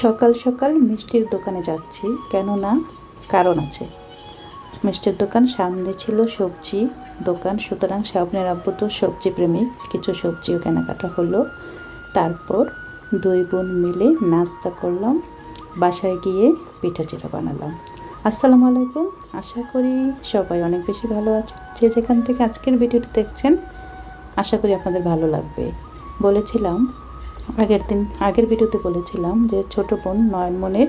সকাল সকাল মিষ্টির দোকানে যাচ্ছি, কেননা কারণ আছে। মিষ্টির দোকান সামনে ছিল সবজি দোকান, সুতরাং স্বপ্নের আব্বু তো সবজি প্রেমিক, কিছু সবজিও কেনাকাটা হলো। তারপর দুই বোন মিলে নাস্তা করলাম, বাসায় গিয়ে পিঠা চিঠা বানালাম। আসসালামু আলাইকুম, আশা করি সবাই অনেক বেশি ভালো আছে, যে যেখান থেকে আজকের ভিডিওটি দেখছেন, আশা করি আপনাদের ভালো লাগবে। বলেছিলাম আগের দিন, আগের ভিডিওতে বলেছিলাম যে ছোট বোন নয়নমনের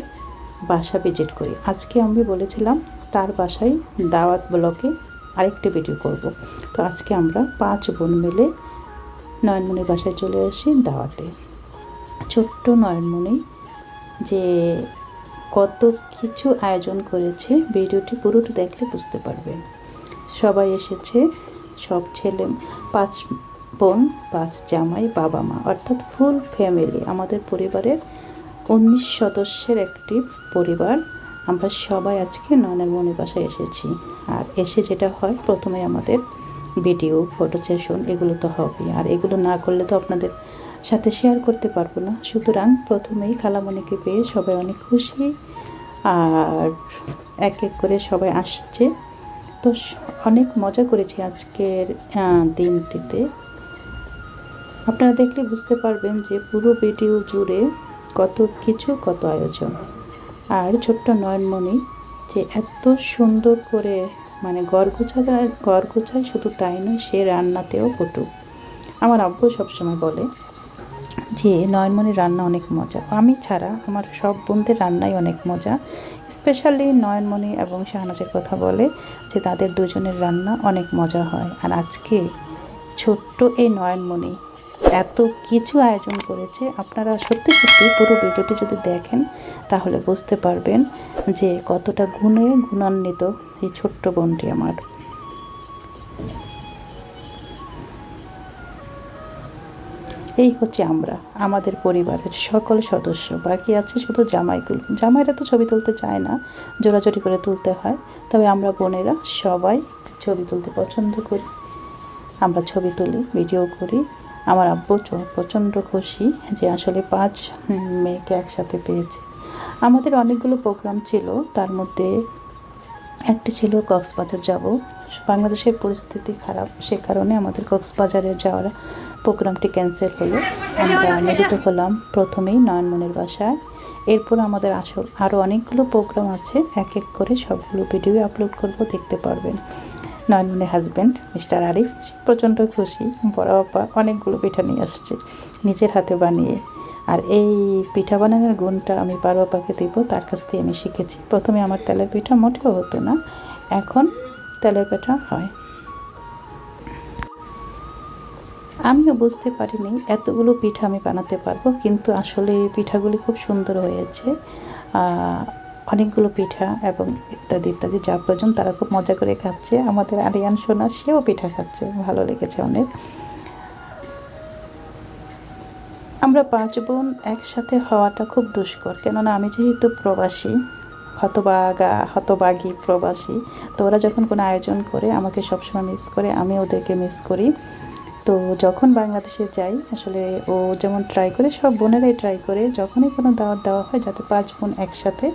বাসা ভিজিট করি। আজকে আমি বলেছিলাম তার বাসায় দাওয়াত ব্লকে আরেকটি ভিডিও করব। তো আজকে আমরা পাঁচ বোন মিলে নয়নমনির বাসায় চলে আসি দাওয়াতে। ছোট্ট নয়নমণি যে কত কিছু আয়োজন করেছে, ভিডিওটি পুরোটি দেখলে বুঝতে পারবেন। সবাই এসেছে, সব ছেলে, পাঁচ বোন, পাঁচ জামাই, বাবা মা, অর্থাৎ ফুল ফ্যামিলি আমাদের পরিবারের উনিশ সদস্যের একটি পরিবার। আমরা সবাই আজকে নয়নের মনের বাসায় এসেছি। আর এসে যেটা হয়, প্রথমে আমাদের ভিডিও ফটো সেশন এগুলো তো হবে। আর এগুলো না করলে তো আপনাদের সাথে শেয়ার করতে পারব না। সুতরাং প্রথমেই খালামণিকে পেয়ে সবাই অনেক খুশি। আর এক এক করে সবাই আসছে। তো অনেক মজা করেছি আজকের দিনটিতে। আপনারা দেখলে বুঝতে পারবেন যে পুরো ভিডিও জুড়ে কত কিছু, কত আয়োজন। আর ছোট্ট নয়নমণি যে এত সুন্দর করে মানে গড় গোছায় গড় গোছায় শুধু তাই নয়, সে রান্নাতেও পটু আমার আব্বু সবসময় বলে যে, নয়নমণির রান্না অনেক মজা। আমি ছাড়া আমার সব বোনদের রান্নাই অনেক মজা। স্পেশালি নয়নমণি এবং শাহনাজের কথা বলে যে, তাদের দুজনের রান্না অনেক মজা হয়। আর আজকে ছোট্ট এই নয়নমণি এত কিছু আয়োজন করেছে, আপনারা সত্যি সত্যি পুরো ভিডিওটি যদি দেখেন, তাহলে বুঝতে পারবেন যে কতটা গুণে গুণান্বিত এই ছোট্ট বোনটি আমার। এই হচ্ছে আমরা, আমাদের পরিবারের সকল সদস্য। বাকি আছে শুধু জামাইগুলো। জামাইরা তো ছবি তুলতে চায় না জোরাজোরি করে তুলতে হয়। তবে আমরা বোনেরা সবাই ছবি তুলতে পছন্দ করি। আমরা ছবি তুলি, ভিডিও করি। আমার আব্বু প্রচণ্ড খুশি যে আসলে পাঁচ মেয়েকে একসাথে পেয়েছে। আমাদের অনেকগুলো প্রোগ্রাম ছিল, তার মধ্যে একটি ছিল কক্সবাজার যাব। বাংলাদেশের পরিস্থিতি খারাপ, সে কারণে আমাদের কক্সবাজারে যাওয়ার প্রোগ্রামটি ক্যান্সেল হলো। আমরা মিলিত হলাম প্রথমেই নয়নমনের বাসায়। এরপর আমাদের আসল আরও অনেকগুলো প্রোগ্রাম আছে, এক এক করে সবগুলো ভিডিও আপলোড করব, দেখতে পারবেন। নয়নমনের হাজব্যান্ড মিস্টার আরিফ প্রচণ্ড খুশি। বড় বাবা অনেকগুলো পিঠা নিয়ে আসছে, নিজের হাতে বানিয়ে। আর এই পিঠা বানানোর গুণটা আমি বারো বাবাকে দিব, তার কাছ থেকে আমি শিখেছি। প্রথমে আমার তেলের পিঠা মোটেও হতো না, এখন তেলের পিঠা হয়। আমিও বুঝতে পারিনি এতগুলো পিঠা আমি বানাতে পারব, কিন্তু আসলে পিঠাগুলি খুব সুন্দর হয়েছে। অনেকগুলো পিঠা এবং ইত্যাদি ইত্যাদি যা প্রয়োজন তারা খুব মজা করে খাচ্ছে। আমাদের আরিয়ান সোনা, সেও পিঠা খাচ্ছে। ভালো লেগেছে অনেক। আমরা পাঁচ বোন একসাথে হওয়াটা খুব দুষ্কর। কেননা আমি যেহেতু প্রবাসী, হতবাগা, হতবাগী প্রবাসী, তো ওরা যখন কোনো আয়োজন করে, আমাকে সবসময় মিস করে, আমি ওদেরকে মিস করি। তো যখন বাংলাদেশে যাই, আসলে ও যেমন ট্রাই করে, সব বোনেরাই ট্রাই করে, যখনই কোনো দাওয়াত দেওয়া হয়, যাতে পাঁচ বোন একসাথে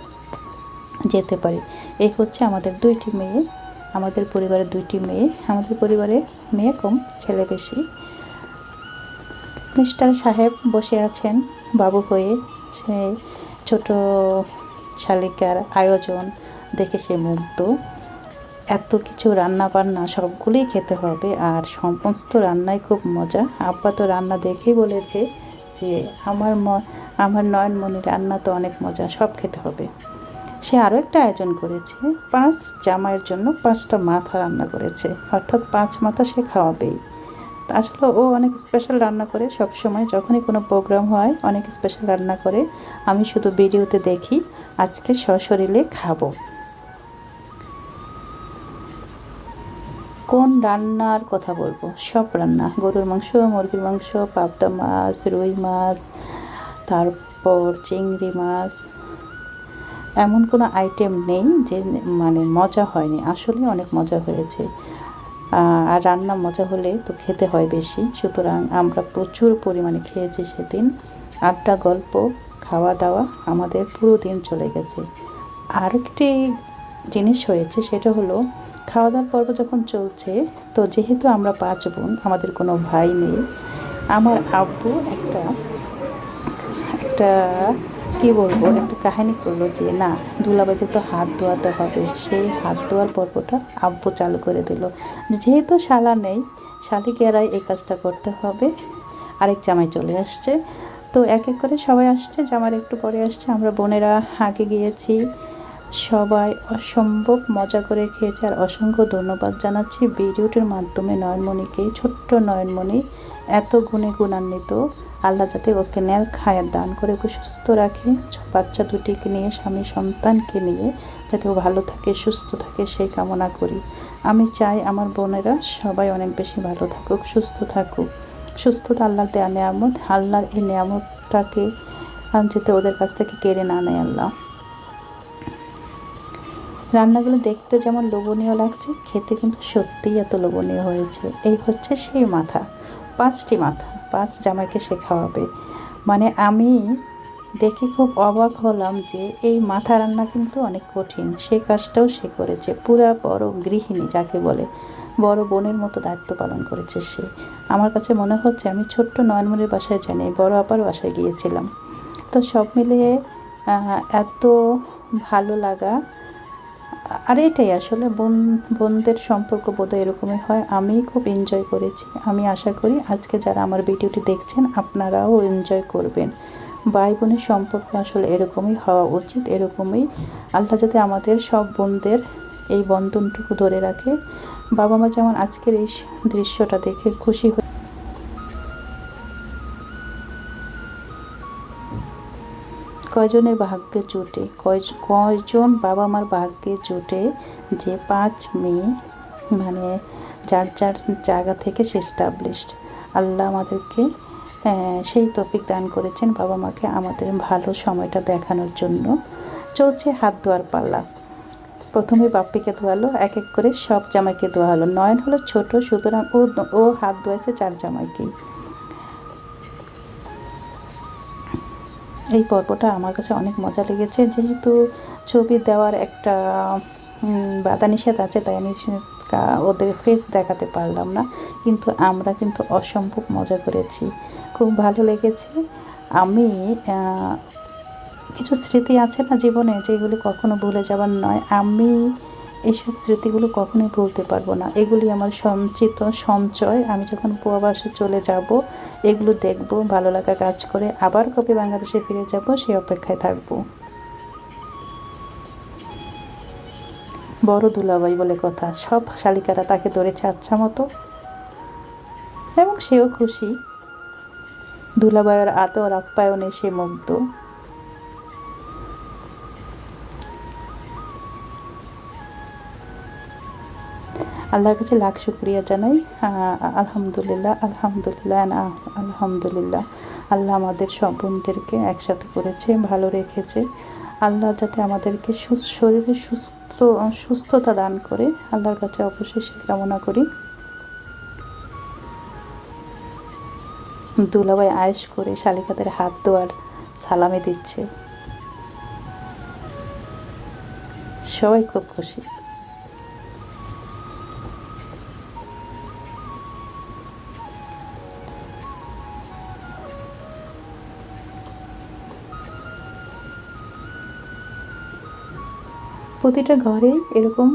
যেতে পারি। এই হচ্ছে আমাদের দুইটি মেয়ে, আমাদের পরিবারের দুইটি মেয়ে, আমাদের পরিবারে মেয়ে কম, ছেলে বেশি। মিস্টার সাহেব বসে আছেন, বাবু হয়ে। সে ছোট শালিকার আয়োজন দেখে সে মুগ্ধ। এত কিছু রান্না বান্না সবগুলোই খেতে হবে আর সমস্ত রান্নাই খুব মজা। আব্বা তো রান্না দেখেই বলেছে যে, আমার আমার নয়নমণি রান্না তো অনেক মজা, সব খেতে হবে। সে আরও একটা আয়োজন করেছে। পাঁচ জামাইয়ের জন্য পাঁচটা মাথা রান্না করেছে। অর্থাৎ পাঁচ মাথা সে খাওয়াবেই। আসলে ও অনেক স্পেশাল রান্না করে। সব সময় যখনই কোনো প্রোগ্রাম হয়, অনেক স্পেশাল রান্না করে। আমি শুধু ভিডিওতে দেখি, আজকে সশরীরে খাব। কোন রান্নার কথা বলব? সব রান্না। গরুর মাংস, মুরগির মাংস, পাবদা মাছ, রুই মাছ, তারপর চিংড়ি মাছ এমন কোনো আইটেম নেই যে মানে মজা হয়নি। আসলে অনেক মজা হয়েছে। আর রান্না মজা হলে তো খেতে হয় বেশি। সুতরাং আমরা প্রচুর পরিমাণে খেয়েছি সেদিন। আড্ডা, গল্প খাওয়া দাওয়া আমাদের পুরো দিন চলে গেছে। আরেকটি জিনিস হয়েছে, সেটা হলো খাওয়া দাওয়ার পর্ব যখন চলছে, তো যেহেতু আমরা পাঁচ বোন, আমাদের কোনো ভাই নেই, আমার আব্বু একটা একটা কি বলব? একটা কাহিনী করল যে, না দুলাবাইতে তো হাত ধোয়াতে হবে। সেই হাত ধোয়ার পর্বটা আব্বু চালু করে দিল। যেহেতু শালা নেই, শালিকেরাই এই কাজটা করতে হবে। আরেক জামাই চলে আসছে। তো এক এক করে সবাই আসছে জামার একটু পরে আসছে। আমরা বোনেরা আগে গিয়েছি। সবাই অসম্ভব মজা করে খেয়েছে। আর অসংখ্য ধন্যবাদ জানাচ্ছি ভিডিওটির মাধ্যমে নয়নমণিকে। ছোট্ট নয়নমণি, এত গুণে গুণান্বিত। আল্লাহ যাতে ওকে ন্যাল খায়ের দান করে, ওকে সুস্থ রাখে। বাচ্চা দুটিকে নিয়ে, স্বামী সন্তানকে নিয়ে যাতে ও ভালো থাকে, সুস্থ থাকে, সেই কামনা করি। আমি চাই আমার বোনেরা সবাই অনেক বেশি ভালো থাকুক, সুস্থ থাকুক। সুস্থতা আল্লাহর দেয়া নেয়ামত, আল্লাহর এই নেয়ামতটাকে যাতে ওদের কাছ থেকে কেড়ে না নেয় আল্লাহ। রান্নাগুলো দেখতে যেমন লোভনীয় লাগছে, খেতে কিন্তু সত্যিই এত লোভনীয় হয়েছে। এই হচ্ছে সেই মাথা, পাঁচটি মাথা। পাঁচ জামাইকে সে খাওয়াবে। মানে আমি দেখে খুব অবাক হলাম যে এই মাথা রান্না কিন্তু অনেক কঠিন। সে কাজটাও সে করেছে, পুরা বড় গৃহিণী যাকে বলে। বড় বোনের মতো দায়িত্ব পালন করেছে সে। আমার কাছে মনে হচ্ছে আমি ছোট্ট নয়নমণির বাসায় জানি, বড় আপার বাসায় গিয়েছিলাম। তো সব মিলিয়ে এত ভালো লাগা আর এটাই আসলে বোন, বোনদের সম্পর্ক বোধহয় এরকমই হয়। আমি খুব এনজয় করেছি। আমি আশা করি আজকে যারা আমার ভিডিওটি দেখছেন, আপনারাও এনজয় করবেন। ভাই বোনের সম্পর্ক আসলে এরকমই হওয়া উচিত, এরকমই আল্লাহ যাতে আমাদের সব বোনদের এই বন্ধনটুকু ধরে রাখে। বাবা মা যেমন আজকের এই দৃশ্যটা দেখে খুশি কয়জনের ভাগ্যে জোটে? কয় কয়জন বাবা মার ভাগ্যে জোটে যে পাঁচ মেয়ে মানে যার যার জায়গা থেকে সে এস্টাবলিশড আল্লাহ আমাদেরকে সেই টপিক দান করেছেন বাবা মাকে আমাদের ভালো সময়টা দেখানোর জন্য। চলছে হাত ধোয়ার পাল্লা। প্রথমে বাপ্পিকে ধোয়ালো, এক এক করে সব জামাইকে ধোয়া হলো। নয়ন হলো ছোট, সুতরাং ও ও হাত ধোয়াছে চার জামাইকেই। এই পর্বটা আমার কাছে অনেক মজা লেগেছে। যেহেতু ছবি দেওয়ার একটা বাধা নিষেধ আছে, তাই আমি ওদের ফেস দেখাতে পারলাম না। কিন্তু আমরা কিন্তু অসম্ভব মজা করেছি। খুব ভালো লেগেছে। আমি কিছু স্মৃতি আছে না জীবনে যেগুলি কখনো ভুলে যাবার নয়। আমি এইসব স্মৃতিগুলো কখনোই ভুলতে পারব না। এগুলি আমার সঞ্চিত সঞ্চয়। আমি যখন উপবাসে চলে যাব, এগুলো দেখব, ভালো লাগা কাজ করে আবার কবে বাংলাদেশে ফিরে যাব সেই অপেক্ষায় থাকব। বড় দুলাভাই বলে কথা, সব শালিকারা তাকে ধরেছে আচ্ছা মতো। এবং সেও খুশি। দুলাভাইয়ের আদর আপ্যায়নে সে মুগ্ধ। আল্লাহর কাছে লাখ শুক্রিয়া জানাই। আলহামদুলিল্লাহ আলহামদুলিল্লাহ আলহামদুলিল্লাহ। আল্লাহ আমাদের সব বোনদেরকে একসাথে করেছে, ভালো রেখেছে। আল্লাহ যাতে আমাদেরকে শরীরে সুস্থ, সুস্থতা দান করে, আল্লাহর কাছে অবশ্যই সে কামনা করি। দুলাভাই আয়েস করে শালিকাদের হাত দোয়ার সালামি দিচ্ছে। সবাই খুব খুশি। প্রতিটা ঘরেই এরকম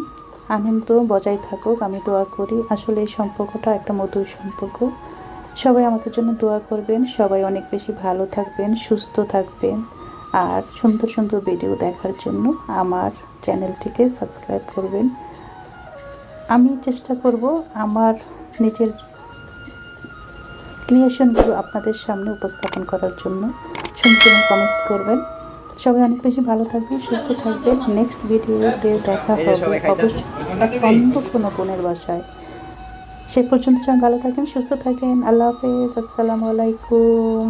আনন্দ বজায় থাকুক, আমি দোয়া করি। আসলে এই সম্পর্কটা একটা মধুর সম্পর্ক। সবাই আমাদের জন্য দোয়া করবেন। সবাই অনেক বেশি ভালো থাকবেন, সুস্থ থাকবেন। আর সুন্দর সুন্দর ভিডিও দেখার জন্য আমার চ্যানেলটিকে সাবস্ক্রাইব করবেন। আমি চেষ্টা করব আমার নিজের ক্রিয়েশনগুলো আপনাদের সামনে উপস্থাপন করার জন্য। সুন্দর কমেন্টস করবেন। সবাই অনেক বেশি ভালো থাকবে সুস্থ থাকবেন নেক্সট ভিডিওতে দেখা হবে অবশ্যই অন্য কোনো বোনের বাসায়। সে পর্যন্ত সবাই ভালো থাকেন সুস্থ থাকেন। আল্লাহ হাফেজ আসসালামু আলাইকুম।